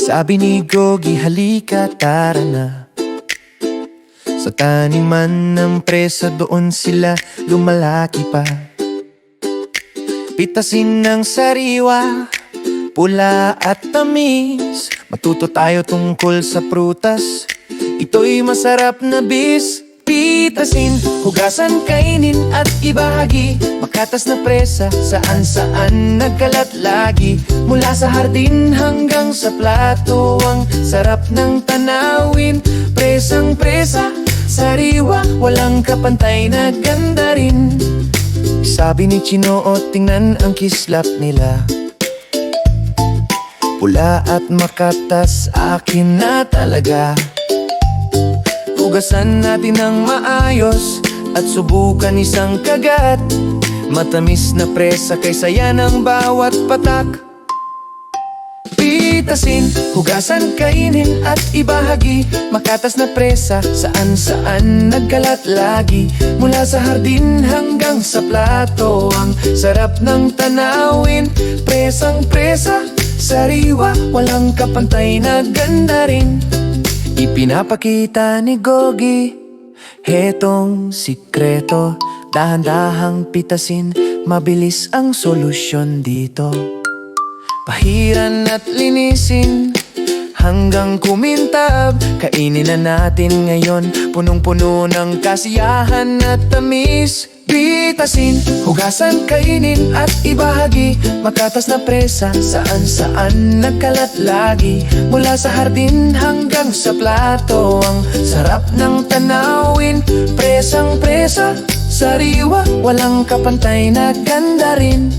Sabi ni Gogi, halika, tara na. Sa taniman ng presa doon sila lumalaki pa. Pitasin ng sariwa, pula at tamis. Matuto tayo tungkol sa prutas. Ito'y masarap na bis Pitasin, hugasan, kainin at ibahagi. Makatas na presa, saan saan nagkalat lagi. Mula sa hardin hanggang sa plato Ang sarap ng tanawin. Presang presa, sariwa Walang kapantay na ganda rin. Sabi ni Chinoo, tingnan ang kislap nila. Pula at makatas, akin na talaga Hugasan natin ng maayos At subukan isang kagat. Matamis na presa kaysa yan ang bawat patak. Pitasin, hugasan, kainin at ibahagi. Makatas na presa, saan saan nagkalat lagi. Mula sa hardin hanggang sa plato Ang sarap ng tanawin. Presang presa, sariwa Walang kapantay na ganda rin Ipinapakita ni Gogi Hetong sikreto. Dahan-dahang pitasin Mabilis ang solusyon dito. Pahiran at linisin Hanggang kumintab. Kainin na natin ngayon Punong-puno ng kasiyahan at tamis Pitasin, hugasan, kainin at ibahagi. Makatas na presa, saan-saan nagkalat lagi? Mula sa hardin hanggang sa plato Ang sarap ng tanawin. Presang presa, sariwa Walang kapantay na ganda rin.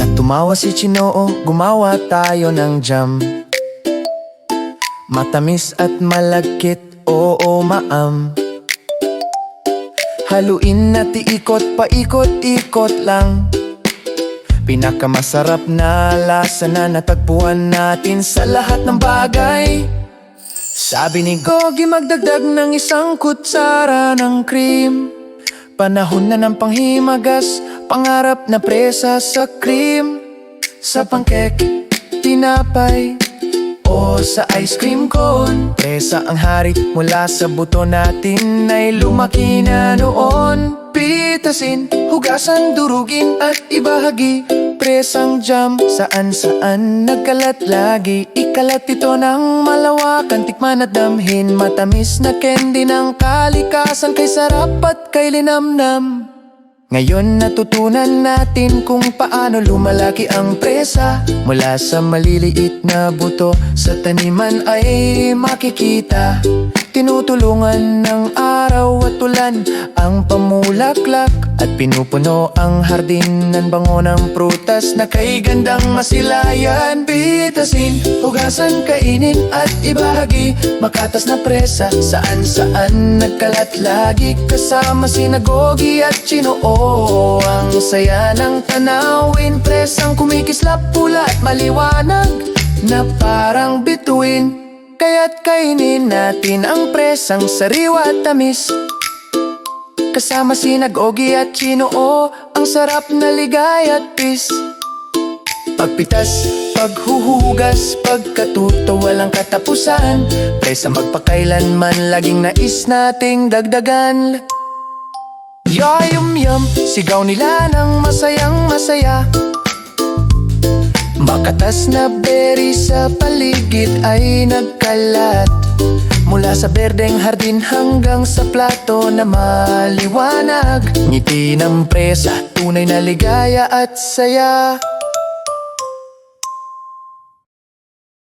Nang tumawa si Chinoo, gumawa tayo ng jam. Matamis at malagkit, oo maam Haluin at iikot pa ikot-ikot lang. Pinakamasarap na lasa na natagpuan natin sa lahat ng bagay. Sabi ni Gogi magdagdag ng isang kutsara ng cream. Panahon na ng panghimagas Pangarap na presa sa cream. Sa pancake, tinapay o sa ice cream cone. Presa ang hari mula sa buto natin Ay lumaki na noon. Pitasin, hugasan, durugin at ibahagi. Presang jam, saan saan nagkalat lagi. Ikalat ito ng malawakan Tikman at damhin. Matamis na candy ng kalikasan Kay sarap at kay linamnam ngayon natutunan natin kung paano lumalaki ang presa. Mula sa maliliit na buto sa taniman ay makikita Tinutulungan ng araw at ulan ang pamulaklak At pinupuno ang hardin ng bango ng prutas na kay gandang masilayan. Pitasin, hugasan, kainin at ibahagi. Makatas na presa, saan saan nagkalat. Lagi Kasama sinagogi at chinoo. Ang saya ng tanawin Presang kumikislap pula at maliwanag Na parang bituin Kaya't kainin natin ang presang sariwa at tamis. Kasama sinagogi at chinoo Ang sarap na ligay at pis. Pagpitas, paghuhugas, pagkatuto walang katapusan. Presa magpakailanman laging nais nating dagdagan. Yum yum, sigaw nila ng masayang masaya Makatas na berry sa paligid ay nagkalat. Mula sa berdeng hardin hanggang sa plato na maliwanag. Ngiti ng presa, tunay na ligaya at saya